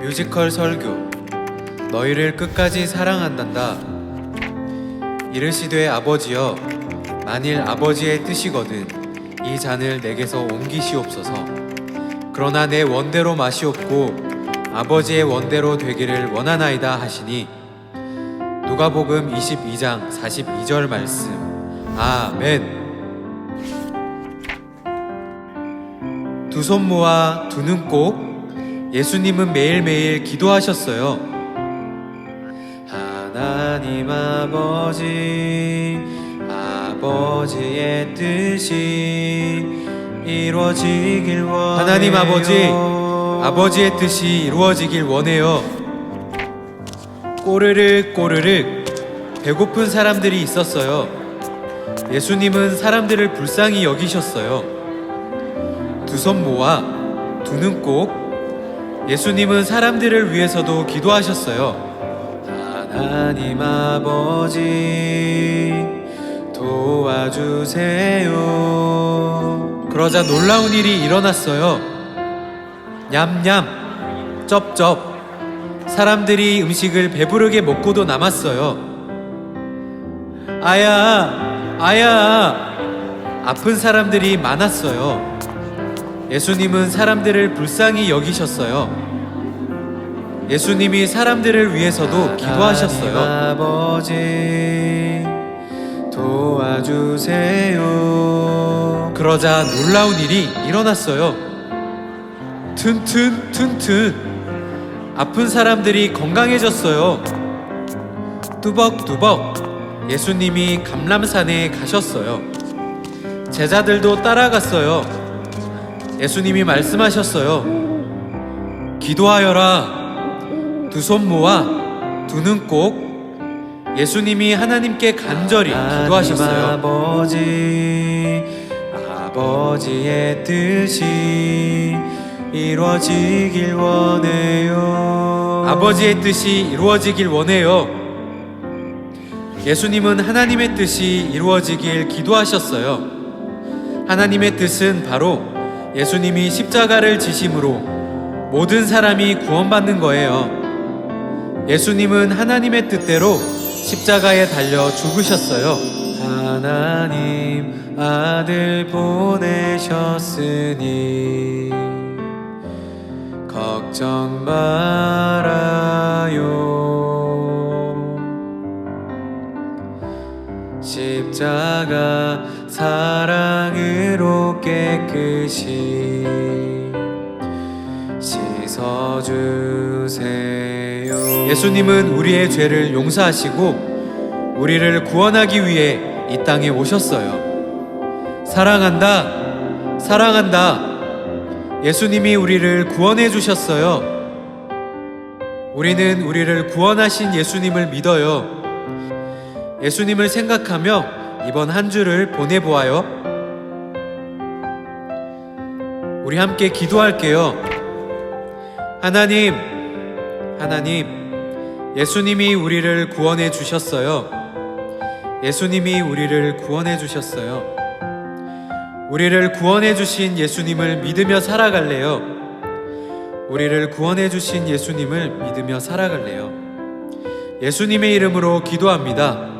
뮤지컬 설교. 너희를 끝까지 사랑한단다. 이르시되 아버지여 만일 아버지의 뜻이거든 이 잔을 내게서 옮기시옵소서. 그러나 내 원대로 마시옵고 아버지의 원대로 되기를 원하나이다 하시니 누가복음 22장 42절 말씀. 아멘. 두 손 모아 두 눈 꼭 예수님은 매일매일 기도하셨어요. 하나님 아버지, 아버지의 뜻이 이루어지길 원해요. 하나님 아버지, 아버지의 뜻이 이루어지길 원해요. 꼬르륵 꼬르륵 배고픈 사람들이 있었어요. 예수님은 사람들을 불쌍히 여기셨어요. 두 손 모아 두 눈 꼭 예수님은 사람들을 위해서도 기도하셨어요. 하나님 아버지 도와주세요. 그러자 놀라운 일이 일어났어요. 냠냠 쩝쩝 사람들이 음식을 배부르게 먹고도 남았어요. 아야 아야 아픈 사람들이 많았어요. 예수님은 사람들을 불쌍히 여기셨어요. 예수님이 사람들을 위해서도 기도하셨어요. 아버지 도와주세요. 그러자 놀라운 일이 일어났어요. 튼튼 튼튼 아픈 사람들이 건강해졌어요. 뚜벅뚜벅 예수님이 감람산에 가셨어요. 제자들도 따라갔어요. 예수님이 말씀하셨어요. 기도하여라. 두 손 모아 두 눈 꼭 예수님이 하나님께 간절히 기도하셨어요. 아버지, 아버지의 뜻이 이루어지길 원해요. 아버지의 뜻이 이루어지길 원해요. 예수님은 하나님의 뜻이 이루어지길 기도하셨어요. 하나님의 뜻은 바로 예수님이 십자가를 지심으로 모든 사람이 구원받는 거예요. 예수님은 하나님의 뜻대로 십자가에 달려 죽으셨어요. 하나님 아들 보내셨으니 걱정 말 십자가 사랑으로 깨끗이 씻어주세요. 예수님은 우리의 죄를 용서하시고 우리를 구원하기 위해 이 땅에 오셨어요. 사랑한다, 사랑한다. 예수님이 우리를 구원해 주셨어요. 우리는 우리를 구원하신 예수님을 믿어요. 예수님을 생각하며 이번 한 주를 보내보아요. 우리 함께 기도할게요. 하나님, 하나님, 예수님이 우리를 구원해 주셨어요. 예수님이 우리를 구원해 주셨어요. 우리를 구원해 주신 예수님을 믿으며 살아갈래요. 우리를 구원해 주신 예수님을 믿으며 살아갈래요. 예수님의 이름으로 기도합니다.